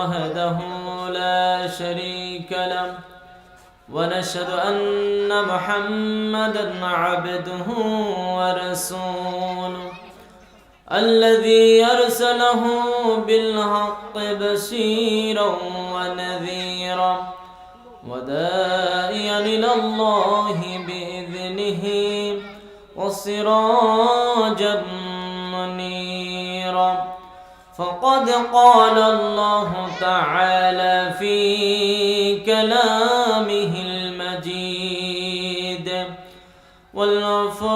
وحده لا شريك له. ونشهد أن محمدا عبده ورسوله الذي أرسله بالحق بشيرا ونذيرا ودائيا إلى الله بإذنه وسراجا فقد قال الله تعالى في كلامه المجيد والفرقانه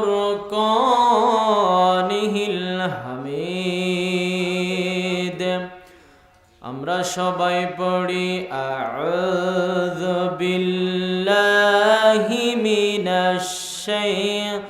الحميد আমরা সবাই পড়ি আউযু বিল্লাহি মিনাশ শাইতানির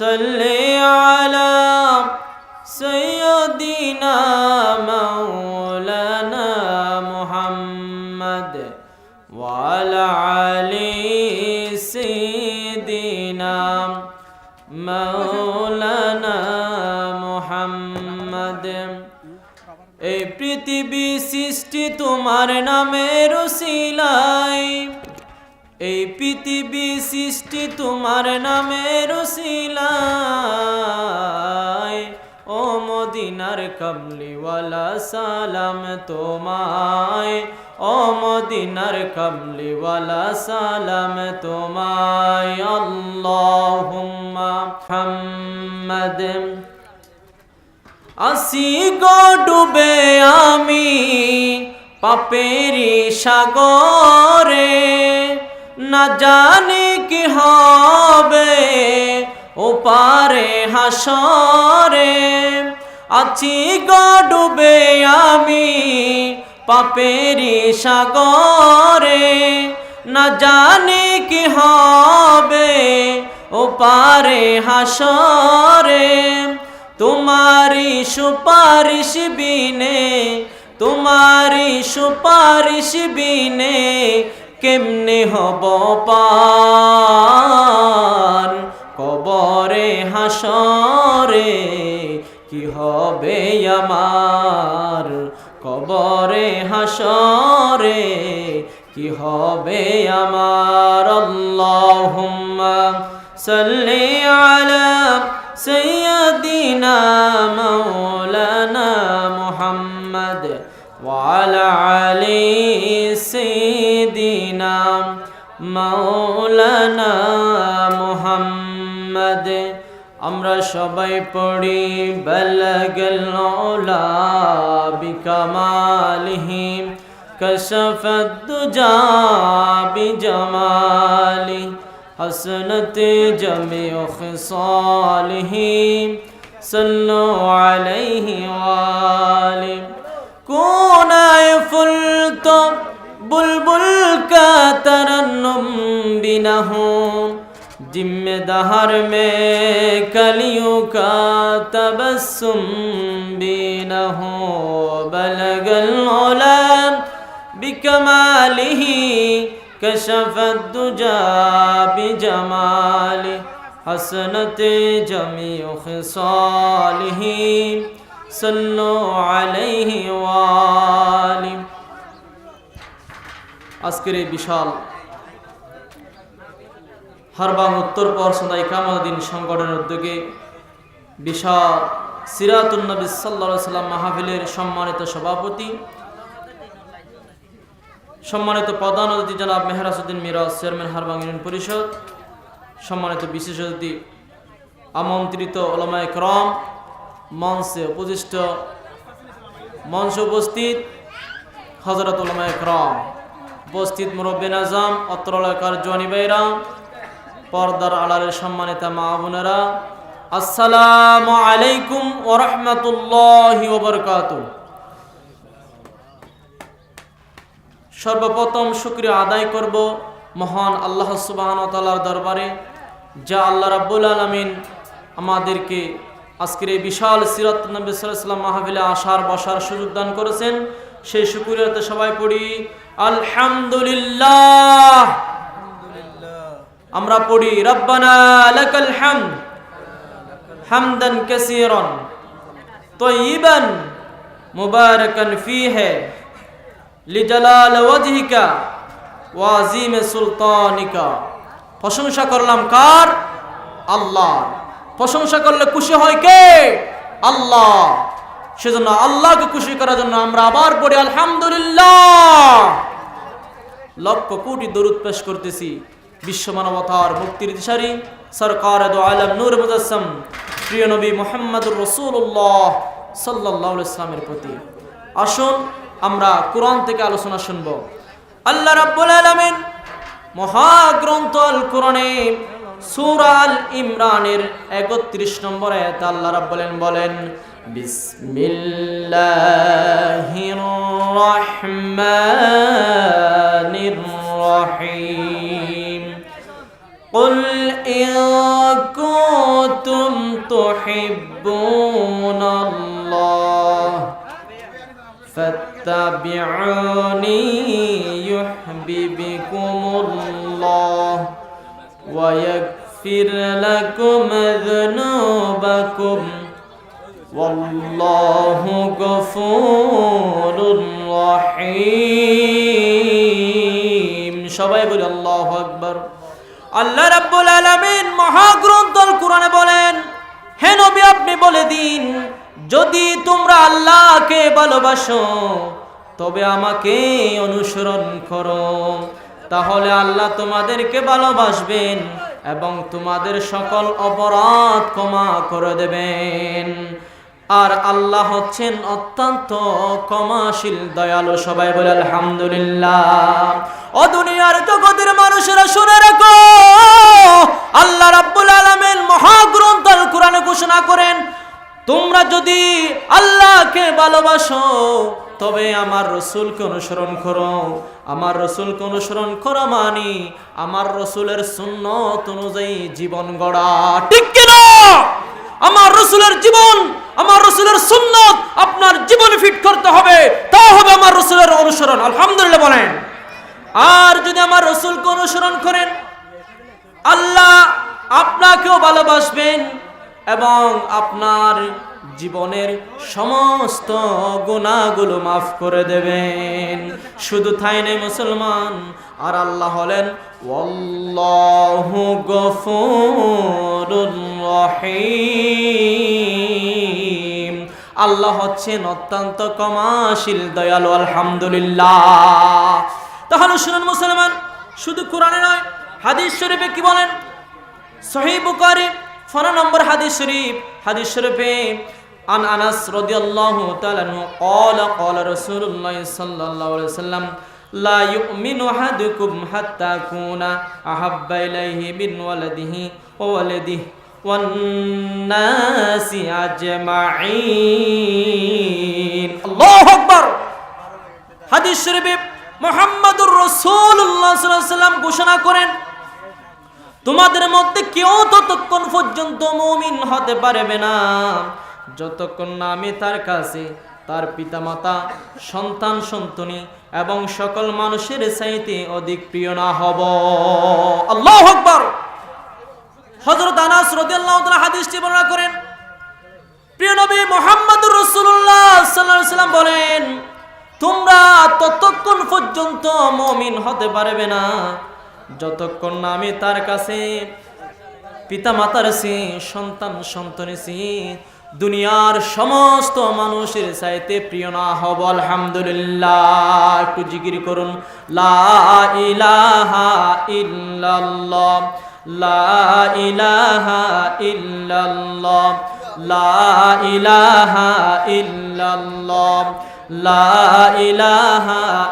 صل على سيدنا مولانا محمد وعلى علي سيدنا مولانا محمد এই পৃথিবী সৃষ্টি তোমার নামের সিলাই এই পৃথিবী সৃষ্টি তোমার নামের সিলাই ও মদিনার কমলিওয়ালা, সালাম তোমায়। ও মদিনার কমলিওয়ালা, সালাম তোমায়। আল্লাহুম্মা আসি গো ডুবে আমি পাপেরি সাগরে। না জানি কি হবে। ও পারে হাসরে, আছি গো ডুবে আমি পাপেরি সাগরে। না জানি কি হবে, ও পারে হাসরে। তোমারি সুপারিশ বিনে তোমারি সুপারিশ বিনে কেমনে হব পার কবরে, হাসরে কি হবে আমার? কবরে, হাসরে কি হবে আমার? সাল্লি আলা সাইয়্যিদিনা মৌলানা মুহাম্মদ ওয়া আলী مولانا محمد আমরা সবাই পড়ি বলগল ওলা বিকামালিহি কশফত দুজা বিজমালি حسنت جميع خصاله صلوا عليه وآله كون فلت بلبل کا तुम भी न हो जिम्मेदार में कलियों का तबस्सुम भी न हो बलगल ओलम बिकमाली कशफत दुजा बिजमाल हसनत जमी खसाली सल्लो अलैहि वालिम আজকের এই বিশাল হারবাং উত্তর পর সদাই কামালদিন সংগঠনের উদ্যোগে বিশাল সিরাতুল নবী সাল্লা সাল্লাম মাহফিলের সম্মানিত সভাপতি, সম্মানিত প্রধান অতিথি জনাব মেহরাসুদ্দিন মিরাজ, চেয়ারম্যান হারবাং ইউনিয়ন পরিষদ, সম্মানিত বিশেষ অতিথি, আমন্ত্রিত ওলামায় ক্রম মঞ্চে উপদিষ্ট মঞ্চ উপস্থিত হজরত ওলামায় ক্রম উপস্থিত মুরব্বিন আজম, অত্র এলাকার জোয়ানি ভাইরা পর্দার আড়ালের সম্মানিতা মা বোনেরা, আসসালামু আলাইকুম ওরহমতুল্লাহি ওবরকাতুহ সর্বপ্রথম শুক্রিয়া আদায় করব মহান আল্লাহ সুবাহন তালার দরবারে, যা আল্লাহ রাব্বুল আলমিন আমাদেরকে আজকের এই বিশাল সিরাত নবী সাল্লাম মাহফিলে আসার, বসার সুযোগ দান করেছেন। সেই শুক্রিয়াতে সবাই পড়ি, আলহামদুলিল্লাহ। আমরা পড়ি, রব্বানা লাকাল হামদ, হামদান কাসীরান তয়্যিবান মুবারাকান ফীহি, লিজালাল ওয়াজহিকা ওয়াজিম সুলতানিকা। প্রশংসা করলাম কার? আল্লাহ। প্রশংসা করলে খুশি হয় কে? আল্লাহ। সেজন্য আল্লাহকে খুশি করার জন্য আমরা আবার পড়ি, আলহামদুলিল্লাহ। লক্ষ কোটি দরুদ পেশ করতেছি। বিশ্ব মানবতার মুক্তির দিশারি সরকার আলম নূর মুজাসম, প্রিয় নবী মোহাম্মদুর রসুল্লাহ সাল্লাহ ইসলামের প্রতি। আসুন, আমরা কোরআন থেকে আলোচনা শুনব। আল্লাহ রাব্বুল আলামিন মহাগ্রন্থ আল কোরআনে সূরা আল ইমরানের 31 নম্বর আল্লাহ রাব্বুল আলামিন বলেন, বিসমিল্লাহির রহমানির রহিম। قل إن كنتم تحبون الله فاتبعوني يحببكم الله ويغفر لكم ذنوبكم والله غفور رحيم সবাই বলি আল্লাহ আকবার আল্লাহ রাব্বুল আলামিন মহাগ্রন্থ আল কোরআনে বলেন, হে নবী, আপনি বলে দিন, যদি তোমরা আল্লাহকে ভালোবাসো, তবে আমাকে অনুসরণ করো। তাহলে আল্লাহ তোমাদেরকে ভালোবাসবেন এবং তোমাদের সকল অপরাধ ক্ষমা করে দেবেন। আর আল্লাহ হচ্ছেন অত্যন্ত ক্ষমাশীল, দয়ালু। সবাই বলে আলহামদুলিল্লাহ। ও দুনিয়ার জগতের মানুষেরা শুনে রাখো। আল্লাহ রাব্বুল আলামিন মহাগ্রন্থ আল কোরআনে ঘোষণা করেন, তোমরা যদি আল্লাহকে ভালোবাসো, তবে আমার রসুলকে অনুসরণ করো। আমার রসুলকে অনুসরণ করো মানি আমার রসুলের সুন্নত অনুযায়ী জীবন গড়া। ঠিক কিনা? আমার রসুলের জীবন, আমার রসুলের সুন্নত আপনার জীবনে ফিট করতে হবে তা হবে আমার রসুলের অনুসরণ। আলহামদুলিল্লাহ বলেন। আর যদি আমার রসুলকে অনুসরণ করেন, আল্লাহ আপনাকেও ভালোবাসবেন এবং আপনার জীবনের সমস্ত গুণাগুলো মাফ করে দেবেন। শুধু তাই নেই মুসলমান, আর আল্লাহ হলেন আল্লাহ হচ্ছেন অত্যন্ত কমাশীল দয়ালু, আলহামদুলিল্লাহ। তাহলে শুনুন মুসলমান, শুধু কোরআনে নয়, হাদিস শরীফে কি বলেন? সহি বুকারি ফোনা নম্বর হাদিস শরীফ, হাদিস শরীফে আন আনাস রাদিয়াল্লাহু তাআলা নু ক্বালা ক্বালা রাসূলুল্লাহ সাল্লাল্লাহু আলাইহি সাল্লাম, লা ইউমিনু আহাদুকুম হাত্তা কুনা আহাব্বা ইলাইহি মিন ওয়ালাদিহি ওয়া ওয়ালাদিহি ওয়ান নাসি আজমাইন আল্লাহু আকবার। হাদিস শরীফে মুহাম্মাদুর রাসূলুল্লাহ সাল্লাল্লাহু আলাইহি সাল্লাম ঘোষণা করেন তোমাদের মধ্যে কেউ ততক্ষণ পর্যন্ত মমিন হতে পারবে না। যতক্ষণ না আমি তার কাছে, তার পিতামাতা, সন্তান, সন্তনি এবং সকল মানুষের চাইতে অধিক প্রিয় না হব। আল্লাহ আকবার। হযরত আনাস রাদিয়াল্লাহু হাদিসটি বর্ণনা করেন। প্রিয় নবী মোহাম্মদুর রসুল্লাহ সাল্লাহ সাল্লাম বলেন, তোমরা ততক্ষণ পর্যন্ত মমিন হতে পারবে না। যতক্ষণ না আমি তার কাছে পিতা মাতার সে, সন্তান সন্তানের সে, দুনিয়ার সমস্ত মানুষের চাইতে প্রিয় না হব, আলহামদুলিল্লাহ। করুন। লা লা ইলাহা লা ইলাহা লা ইলাহা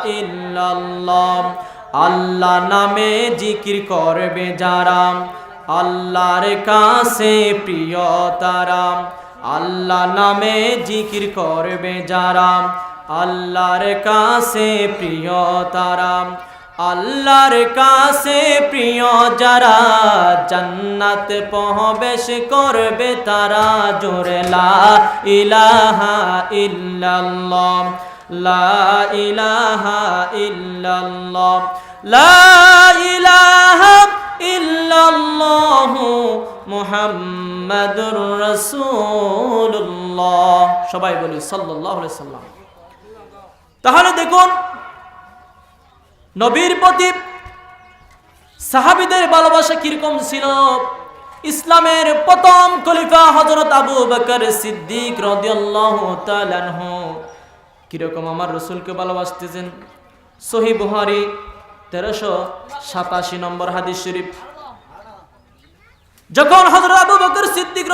আল্লাহ নামে জিকির করবে যারা। আল্লাহর কাছে প্রিয় তারা। আল্লাহ নামে জিকির করবে যারা। আল্লাহর কাছে প্রিয় তারা। আল্লাহর কাছে প্রিয় যারা জান্নাত প্রবেশ করবে তারা। জোরে লা ইলাহা ইল্লাল্লাহ। লা ইলাহা লা ইলাহা ইল্লাল্লাহ সবাই বলি সাল্লাম। তাহলে দেখুন, নবীর প্রতি সাহাবিদের ভালোবাসা কীরকম ছিল? ইসলামের প্রথম খলিফা হযরত আবু বকর সিদ্দিক রাদিয়াল্লাহু তাআলা কীরকম আমার রসুলকে ভালোবাসতেছেন? সহি বুহারি তেরোশো সাতাশি নম্বর হাদিস শরীফ। যখন হজরত আবু বকর সিদ্দিক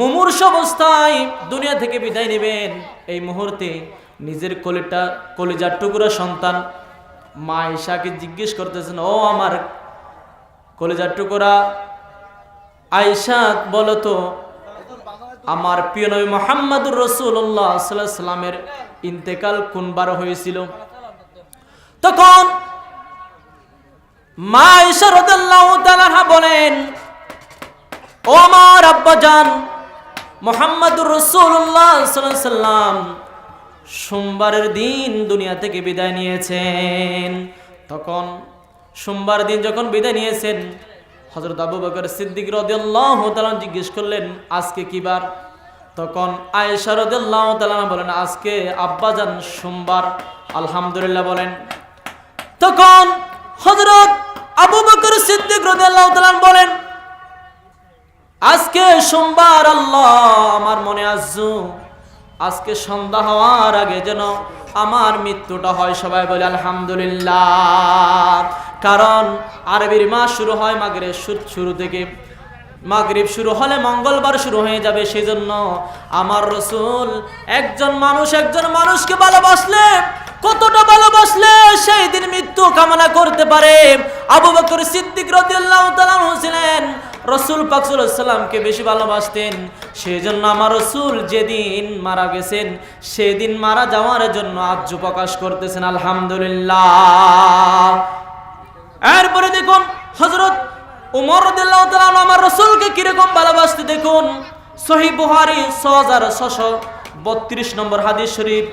মুমূর্ষ অবস্থায় দুনিয়া থেকে বিদায় নেবেন, এই মুহূর্তে নিজের কলিটা, কলিজার টুকরা সন্তান মা ঈশাকে জিজ্ঞেস করতেছেন, ও আমার কলিজার টুকরা আয়সা বলো তো আমার প্রিয় নবী মোহাম্মদুর রসুল্লাহ সাল্লামের ইন্তেকাল কোনবার হয়েছিল? তখন বলেন, ও আব্বাজান, মোহাম্মদুর রসুল্লাহ সোমবারের দিন দুনিয়া থেকে বিদায় নিয়েছেন। তখন সোমবার দিন যখন বিদায় নিয়েছেন হজরত আবু বকর সিদ্দিক রদিয়াল্লাহ তাআলা জিজ্ঞেস করলেন, আজকে কি বার? তখন আয়েশা রদিয়াল্লাহ তাআলা বলেন, আজকে আব্বাজান সোমবার। আলহামদুলিল্লাহ বলেন। তখন হজরত আবু বকর সিদ্দিক রদিয়াল্লাহ তাআলা বলেন, আজকে সোমবার, আল্লাহ আমার মনে আজু আজকে সন্ধ্যা হওয়ার আগে যেন আমার মৃত্যুটা হয়, সবাই বলে আলহামদুলিল্লাহ। কারণ আরবির মাস শুরু হয় মাগরে শুরু থেকে। মাগরিব শুরু হলে মঙ্গলবার শুরু হয়ে যাবে, সেজন্য আমার রসুল একজন মানুষ একজন মানুষকে ভালোবাসলে, কতটা ভালোবাসলে সেই দিন মৃত্যু কামনা করতে পারে। আবু বকর সিদ্দিক তাআলা ছিলেন রসুল পাকসুল্লামকে বেশি ভালোবাসতেন। সেই জন্য আমার রসুল যেদিন মারা গেছেন, সেদিন মারা যাওয়ার জন্য আজ্য প্রকাশ করতেছেন, আলহামদুলিল্লাহ। এরপরে দেখুন হজরত উমর আমার রসুলকে কীরকম ভালোবাসতে দেখুন। সহি বুহারি ছ হাজার ছশো বত্রিশ নম্বর হাদিস শরীফ।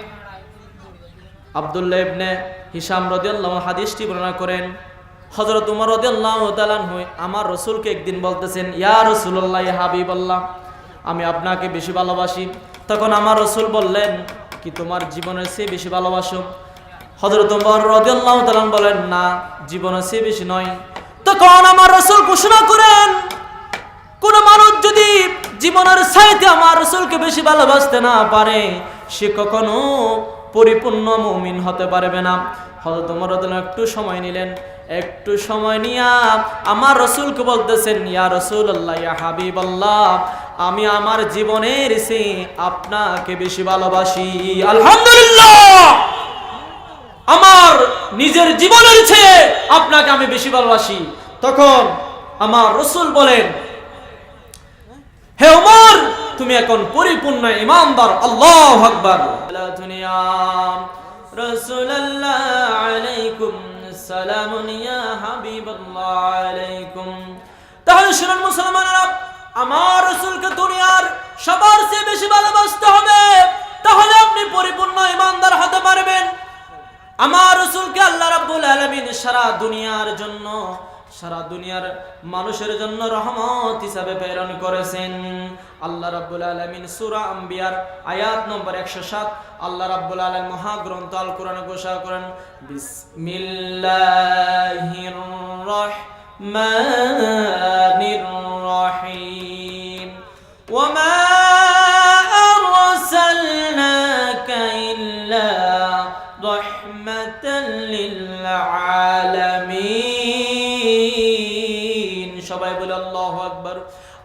আবদুল্লাহ ইবনে হিসাম রদিয়াল্লাহ হাদিসটি বর্ণনা করেন। হজরত উমর তাআলাহু আমার রসুলকে একদিন বলতেছেন, ইয়া রসুল্লাহ ইয়া হাবিবাল্লাহ, আমি আপনাকে বেশি ভালোবাসি। তখন আমার রসুল বললেন, কি তোমার জীবনের চেয়ে বেশি ভালোবাসো? হজরত উমর রদিয়াল্লাহ তাআলা বলেন, না, জীবনের চেয়ে বেশি নয়। তখন আমার রসুল ঘোষণা করেন, কোন মানুষ যদি জীবনের সাইতে আমার রসুলকে বেশি ভালোবাসতে না পারে, সে কখনো পরিপূর্ণ মুমিন হতে পারবে না। হজরত উমর একটু সময় নিলেন একটু সময় নিয়া আমার রসুলকে বলতেছেন, ইয়া রসুল আল্লাহ ইয়া হাবিব আল্লাহ আমি আমার জীবনের সে আপনাকে বেশি ভালোবাসি। আলহামদুলিল্লাহ! আমার নিজের জীবনের চেয়ে আপনাকে আমি বেশি ভালোবাসি। তখন আমার রসুল বলেন, হে ওমর তুমি এখন পরিপূর্ণ ইমানদার, আল্লাহ আকবার। দুনিয়া, রাসূলুল্লাহ আলাইকুম সালামুন ইয়া হাবিবাল্লাহ আলাইকুম। তাহলে শুনুন মুসলমানরা, আমার রসুলকে দুনিয়ার সবার চেয়ে বেশি ভালোবাসতে হবে। তাহলে আপনি পরিপূর্ণ ইমানদার হতে পারবেন। আমার রসুলকে আল্লাহ রাব্বুল আলামিন সারা দুনিয়ার জন্য সারা দুনিয়ার মানুষের জন্য রহমত হিসাবে প্রেরণ করেছেন। আল্লাহ রাব্বুল আলামিন সূরা আম্বিয়ার আয়াত নম্বর 107 আল্লাহ রাব্বুল আলামিন মহাগ্রন্থ আল কোরআন ঘোষণা করেন, বিসমিল্লাহির রহমানির রহিম।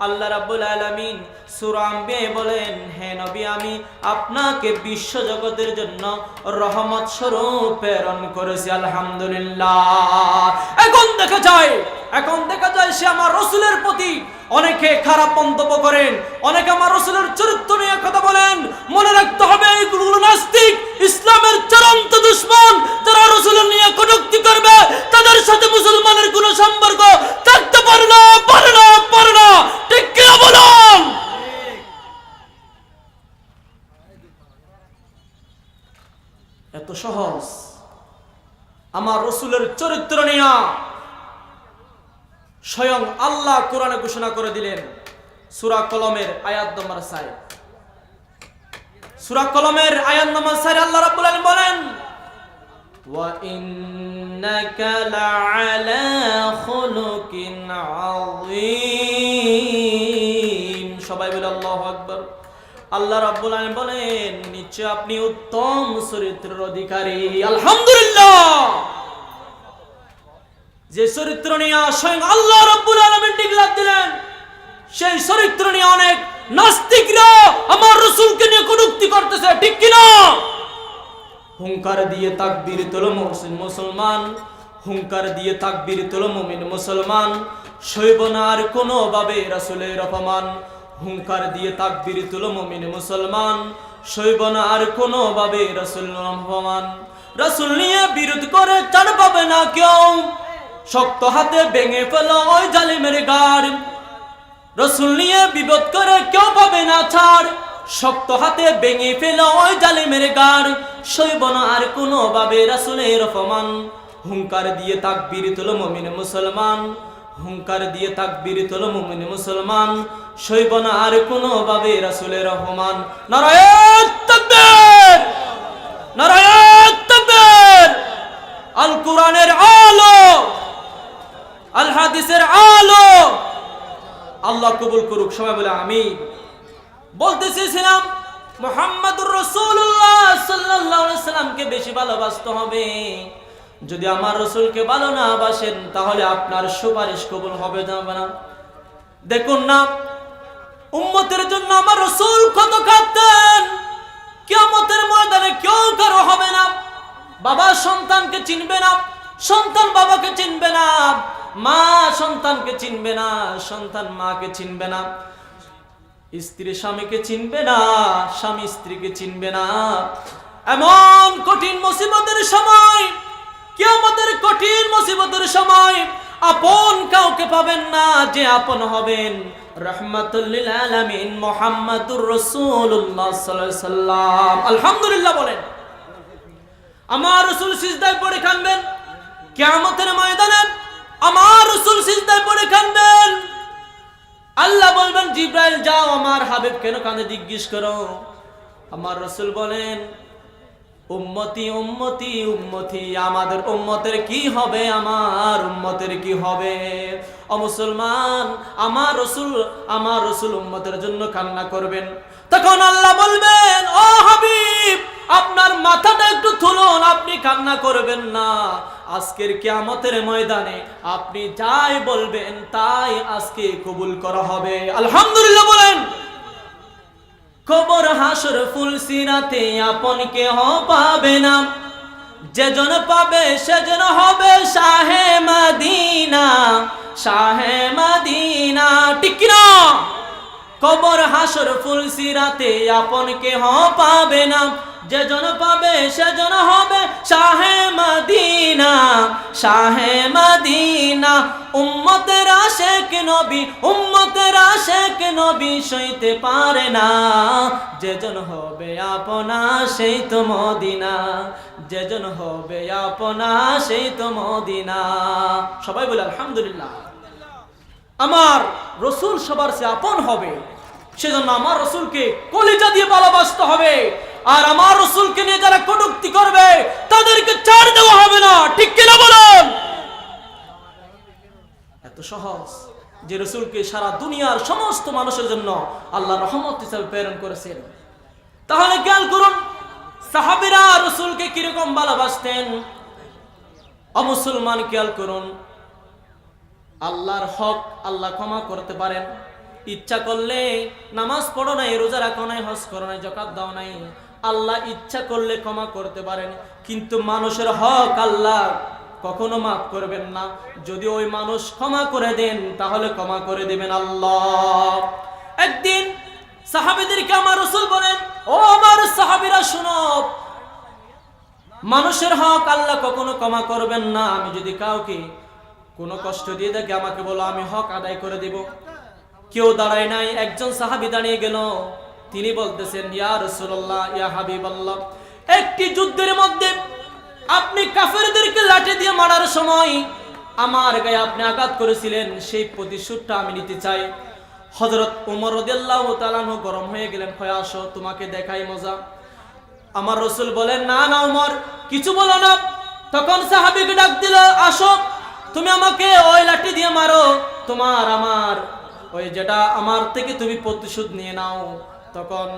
আল্লাহ রাব্বুল আলামিন সূরা আম্বিয়া বলেন, হে নবী, আমি আপনাকে বিশ্ব জগতের জন্য রহমত স্বরূপ প্রেরণ করেছি, আলহামদুলিল্লাহ। এখন দেখা যায়, এখন দেখা যায় সে আমার রসুলের প্রতি অনেকে খারাপ মন্তব্য করেন, অনেকে আমার রসুলের চরিত্র নিয়ে কথা বলেন। মনে রাখতে হবে এইগুলো নাস্তিক ইসলামের চরন্ত দুশ্মন যারা রসুলের নিয়ে কটুক্তি করবে তাদের সাথে মুসলমানের কোনো সম্পর্ক থাকতে পারে না পারে না পারে না ঠিক কিনা বলুন এত সহজ আমার রসুলের চরিত্র নিয়া স্বয়ং আল্লাহ কোরআনে ঘোষণা করে দিলেন সুরা কলমের আয়াত নম্বর সাই সুরা কলমের আয়াত নম্বর সাই আল্লাহ রাব্বুল আলামিন বলেন সবাই বলে, আল্লাহু আকবার। আল্লাহ রাব্বুল আলামিন বলেন, নিশ্চয় আপনি উত্তম চরিত্রের অধিকারী। আলহামদুলিল্লাহ! যে চরিত্র নিয়ে স্বয়ং আল্লাহ রব্বুল আলমিন ডিগলার দিলেন, সেই চরিত্র নিয়ে অনেক নাস্তিকরা আমার রসুলকে নিয়ে কটুক্তি করতেছে, ঠিক কিনা? হুঙ্কার দিয়ে তাকবীর তোলো মুসলিম মুসলমান হুঙ্কার দিয়ে তাকবীর তোলো মুমিন মুসলমান শৈব না আর কোনো ভাবে রাসূলের অপমান। হুঙ্কার দিয়ে তাকবীর তোলো মুমিন মুসলমান শৈব না আর কোনো ভাবে রাসূলের অপমান। রাসূল নিয়ে বিরোধ করে, চার পাবে না কেউ? শক্ত হাতে ভেঙে ফেল ওই জালিমের গাড়। রসুল নিয়ে বিপদ করে কেউ পাবে না ছাড়। শক্ত হাতে ভেঙে ফেল ওই জালিমের গাড়। সইব না আর কোনো ভাবে রাসুলের অপমান। হুঙ্কার দিয়ে তাকবীর তুলো মমিন মুসলমান। হুঙ্কার দিয়ে তাকবীর তুলো মমিন মুসলমান। সইব না আর কোনো ভাবে রাসুলের অপমান। নারায়ণ নারায়ণ আল কোরআনের আলো আল হাদিসের আলো। আল্লাহ কবুল করুক, সবাই বলে আমি বলতে চেয়েছিলাম মোহাম্মদুর রসুল্লাহ সাল্লাহ সাল্লামকে বেশি ভালোবাসতে হবে। যদি আমার রসুলকে ভালো না বাসেন, তাহলে আপনার সুপারিশ কবুল হবে না। দেখুন না, উম্মতের জন্য আমার রসুল কত কাঁদতেন। কিয়ামতের ময়দানে কেউ কারও হবে না। বাবা সন্তানকে চিনবে না, সন্তান বাবাকে চিনবে না। মা সন্তানকে চিনবে না, সন্তান মাকে চিনবে না, স্ত্রী স্বামীকে চিনবে না, স্বামী স্ত্রীকে চিনবে না। এমন কঠিন মুসিবতের সময়, কিয়ামতের কঠিন মুসিবতের সময় আপন কাউকে পাবেন না যে আপন হবেন। রহমাতুল্লিল আলামিন মুহাম্মাদুর রাসূলুল্লাহ আলহামদুলিল্লাহ বলেন, আমার রসুল সিজদায় পড়ে কানবেন কিয়ামতের ময়দানে আমার রসুল সিজদায় পড়ে কানবেন আল্লাহ বলবেন, জিব্রাইল, যাও, আমার হাবিব কেন কাঁদে জিজ্ঞেস করো। আমার রসুল বলেন, উম্মতি উম্মতি উম্মতি, আমাদের উম্মতের কি হবে? আমার উম্মতের কি হবে? ও মুসলমান, আমার রসুল আমার রসুল উম্মতের জন্য কান্না করবেন। তখন আল্লাহ বলবেন, ও হাবিব, আপনার মাথাটা একটু তুলুন, আপনি কান্না করবেন না। আজকের কিয়ামতের ময়দানে আপনি যাই বলবেন, তাই আজকে কবুল করা হবে। আলহামদুলিল্লাহ বলেন। কবর হাসর ফুল সিরাতে আপন কেহ পাবে না। যেজন পাবে, সেজন হবে শাহে মাদিনা। শাহে মাদিনা, ঠিক না? কবর হাসর ফুল সিরাতে আপন কেহ পাবে না। যেজন পাবে, সে জন হবে শাহে মদিনা শাহে মদিনা। উম্মতের আশেক নবী, উম্মতের আশেক নবী সইতে পারে না। যেজন হবে আপনা, সেই তো মদিনা। যেজন হবে আপনা, সেই তো মদিনা। সবাই বলে, আলহামদুলিল্লাহ। আমার রসুল সবার সে আপন হবে। সেজন্য আমার রসুলকে কলিজা দিয়ে ভালোবাসতে হবে। আর আমার রসুলকে নিয়ে যারা কটুক্তি করবে, তাদেরকে ছাড় দেওয়া হবে না। ঠিক কিনা বলুন? এত সহজ যে রসুলকে সারা দুনিয়ার সমস্ত মানুষের জন্য আল্লাহ রহমত হিসাবে প্রেরণ করেছেন। তাহলে খেয়াল করুন, সাহাবিরা রসুলকে কীরকম ভালোবাসতেন? অমুসলমান খেয়াল করুন, আল্লাহর হক আল্লাহ ক্ষমা করতে পারেন। ইচ্ছা করলে নামাজ পড়ো নাই, রোজা রাখো নাই, হজ করো নাই জকাত দাও নাই। আল্লাহ ইচ্ছা করলে ক্ষমা করতে পারেন, কিন্তু মানুষের হক আল্লাহ কখনো মাফ করবেন না। যদি ওই মানুষ ক্ষমা করে দেন, তাহলে ক্ষমা করে দেবেন আল্লাহ। একদিন সাহাবিদেরকে আমার রসুল বলেন, ও আমার সাহাবিরা, শুনো, মানুষের হক আল্লাহ কখনো ক্ষমা করবেন না। আমি যদি কাউকে কোনো কষ্ট দিয়ে দেখে আমাকে বলো, আমি হক আদায় করে দিব। কেউ দাঁড়ায় নাই, একজন সাহাবি দাঁড়িয়ে গেল। তিনি বলতেছেন, ইয়া রসুল্লাহ ইয়া হাবিবাল্লাহ, একটি যুদ্ধের মধ্যে আপনি কাফেরদেরকে লাঠি দিয়ে মারার সময় আমার গায়ে আপনি আঘাত করেছিলেন, সেই প্রতিশোধটা আমি নিতে চাই। হজরত উমর রদিয়াল্লাহ তালানহ গরম হয়ে গেলেন আসো, তোমাকে দেখাই মজা। আমার রসুল বলেন, না না, উমর, কিছু বলো না। তখন সাহাবিকে ডাক দিল, আসো, তুমি আমাকে ওই লাঠি দিয়ে মারো, তোমার, আমার, ওই যেটা আমার থেকে তুমি প্রতিশোধ নিয়ে নাও। তখন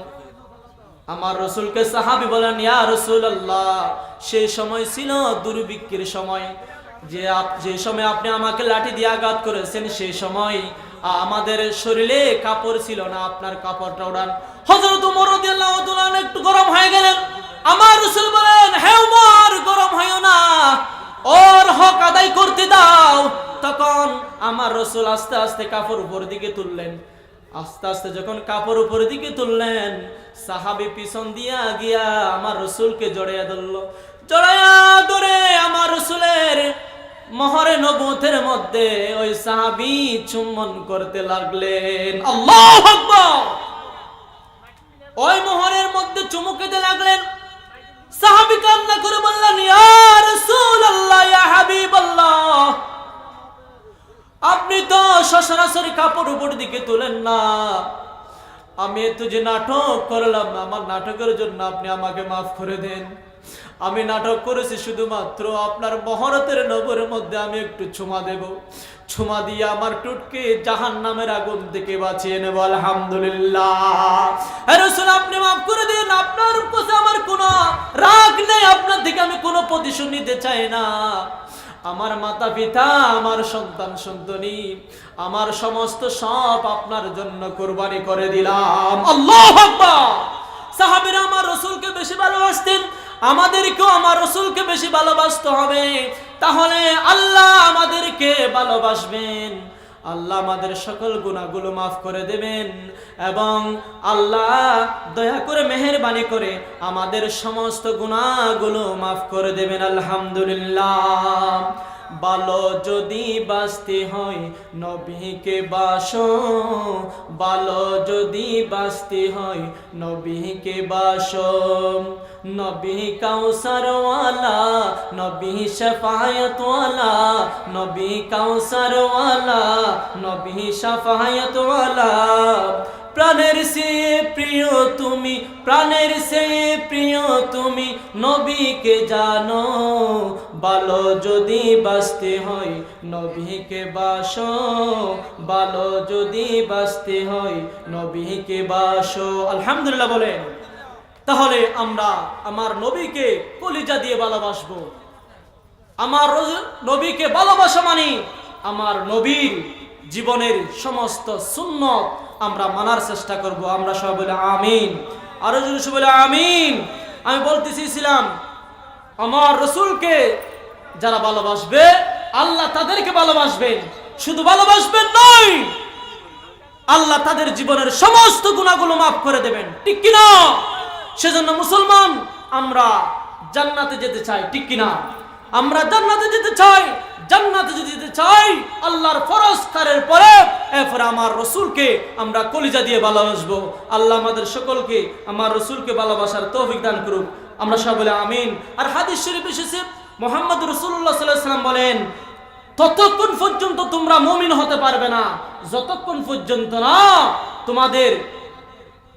আমার রসুলকে সাহাবি বলেন, ইয়া রসুল আল্লাহ সেই সময় ছিল দুর্ভিক্ষের সময়। যে যে সময় আপনি আমাকে লাঠি দিয়ে আঘাত করেছেন সেই সময় আমাদের শরীরে কাপড় ছিল না, আপনার কাপড়টা উড়ান। হজরত উমর একটু গরম হয়ে গেলেন। আমার রসুল বলেন, হে উমর, গরম হইও না, ওর হক আদায় করতে দাও। তখন আমার রসুল আস্তে আস্তে কাপড় উপর দিকে তুললেন। আস্তে আস্তে যখন কাপড় উপর দিকে তুললেন, সাহাবি পিছন দিয়া গিয়া আমার রসুলকে জড়াইয়া ধরল। জড়াইয়া ধরে আমার রসুলের মহরে নবুতের মধ্যে ওই সাহাবি চুম্বন করতে লাগলেন। আল্লাহ ওই মোহরের মধ্যে চুমু খেতে লাগলেন। সাহাবি কান্না করে বললেন, ইয়া রাসূলুল্লাহ, ইয়া হাবিবাল্লাহ। আপনি তো সরাসরি কাপড় উপর দিকে তোলেন না। আমি তো যে নাটক করলাম, আমার নাটকের জন্য আপনি আমাকে মাফ করে দেন। আমি নাটক করেছি শুধুমাত্র আপনার মহরতের নবরের মধ্যে আমি একটু ছুমা দেব। ছুমা দিয়ে আমার টুটকে জাহান নামের আগুন থেকে বাঁচিয়ে নেব, আলহামদুলিল্লাহ। আপনি মাফ করে দিন, আপনার কাছে আমার কোনো রাগ নেই, আপনার থেকে আমি কোনো প্রতিশোধ নিতে চাই না। আমার মাতা পিতা, আমার সন্তান সন্তনী, আমার সমস্ত সব আপনার জন্য কোরবানি করে দিলাম। আল্লাহ সাহাবিরা আমার রসুলকে বেশি ভালোবাসতেন, আমাদেরকেও আমার রসুলকে বেশি ভালোবাসতে হবে। তাহলে আল্লাহ আমাদেরকে ভালোবাসবেন। আল্লাহ আমাদের সকল গুণাগুলো মাফ করে দেবেন এবং আল্লাহ দয়া করে মেহেরবানি করে আমাদের সমস্ত গুণাগুলো মাফ করে দেবেন, আলহামদুলিল্লাহ। ভালো যদি বাঁচতে হয় নবীকে বাসো ভালো যদি বাঁচতে হয় নবীকে বাসো। নবী কাউসারওয়ালা, নবী শফায়তওয়ালা, নবী কাউসারওয়ালা, নবী শফায়তওয়ালা। প্রাণের সে প্রিয় তুমি, প্রাণের সে প্রিয় তুমি, নবীকে জানো। ভালো যদি বাঁচতে হয়, নবীকে বাসো। ভালো যদি বাঁচতে হয়, নবীকে বাসো। আলহামদুলিল্লাহ বলেন। তাহলে আমরা আমার নবীকে কলিজা দিয়ে ভালোবাসবো। আমার নবীকে ভালোবাসা মানি আমার নবীর জীবনের সমস্ত সুন্নত আমরা মানার চেষ্টা করব। আমরা সবাই বলে আমিন। আরও যদি বলে আমিন, আমি বলতে চেয়েছিলাম, আমার রসুলকে যারা ভালোবাসবে, আল্লাহ তাদেরকে ভালোবাসবেন। শুধু ভালোবাসবেন নয়, আল্লাহ তাদের জীবনের সমস্ত গুণাগুলো মাফ করে দেবেন। ঠিক কিনা? সেজন্য মুসলমান, আমরা জান্নাতে যেতে চাই, ঠিক কিনা? আমরা জান্নাতে যেতে চাই, জান্নাতে যেতে চাই, আল্লাহর ফরজ কারের পরে এরপরে আমার রসুলকে আমরা কলিজা দিয়ে ভালোবাসবো। আল্লাহ আমাদের সকলকে, আমার রসুলকে ভালোবাসার তৌফিক দান করুক। আমরা সব বলে আমিন। আর হাদিস শরীফ এসেছে, মোহাম্মদ রসুল্লাহ সাল্লাহ সাল্লাম বলেন, ততক্ষণ পর্যন্ত তোমরা মমিন হতে পারবে না, যতক্ষণ পর্যন্ত না তোমাদের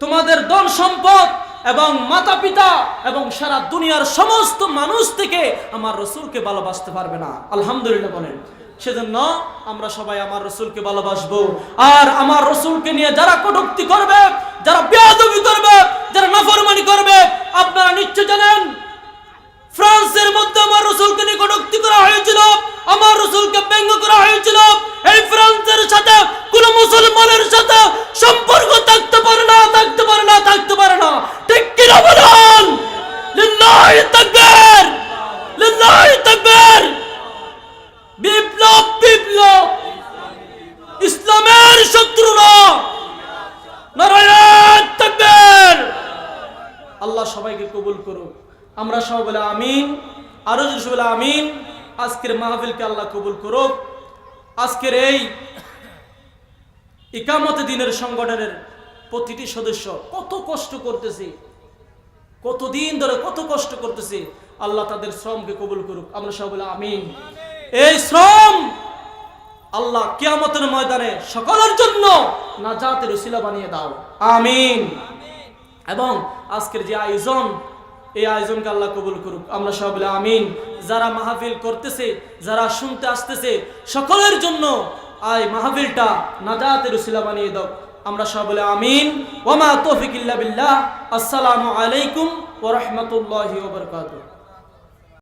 তোমাদের ধন সম্পদ এবং মাতা পিতা এবং সারা দুনিয়ার সমস্ত মানুষ থেকে আমার রসুলকে ভালোবাসতে পারবে না। আলহামদুলিল্লাহ বলেন। সেজন্য আমরা সবাই আমার রসুলকে ভালোবাসবো। আর আমার রসুলকে নিয়ে যারা কটুক্তি করবে, যারা বেয়াদবি করবে, যারা নাফরমানি করবে, আপনারা নিশ্চয় জানেন ফ্রান্সের মধ্যে আমার রসুলকে নিয়ে কটুক্তি করা হয়েছিল, আমার রসুলকে ব্যঙ্গ করা হয়েছিল। এই ফ্রান্সের সাথে, কোন মুসলমানের সাথে সম্পর্ক থাকতে পারে না, থাকতে পারে না, থাকতে পারে না। ঠিক কিনা বলুন? লিল্লাহি তাকবীর! লিল্লাহি তাকবীর! বিপ্লব বিপ্লব। ইসলামের শত্রুরা। নারায়ণ তাকবীর! আল্লাহ সবাইকে কবুল করুক। আমরা সবাই বলে আমিন। আরও যদি বলে আমিন। আজকের মাহফিলকে আল্লাহ কবুল করুক। আজকের এই ইকামত দিনের সংগঠনের প্রতিটি সদস্য কত কষ্ট করতেছে, কতদিন ধরে কত কষ্ট করতেছে, আল্লাহ তাদের শ্রমকে কবুল করুক। আমরা সবাই বলে আমিন। এই শ্রম আল্লাহ কিয়ামতের ময়দানে সকলের জন্য নাজাতের উসিলা বানিয়ে দাও। আমিন। এবং আজকের যে আয়োজন এই আয়োজনকে আল্লাহ কবুল করুক। আমরা সব আমিন। যারা মাহফিল করতেছে, যারা শুনতে আসতেছে, সকলের জন্য আয় মাহফিলটা নাজাতের উসিলা বানিয়ে দাও। আমরা সব বলে আমিন। ওমা তৌফিক বিল্লাহ। আসসালামু আলাইকুম ওরহমতুল্লাহ বারাকাতুহু।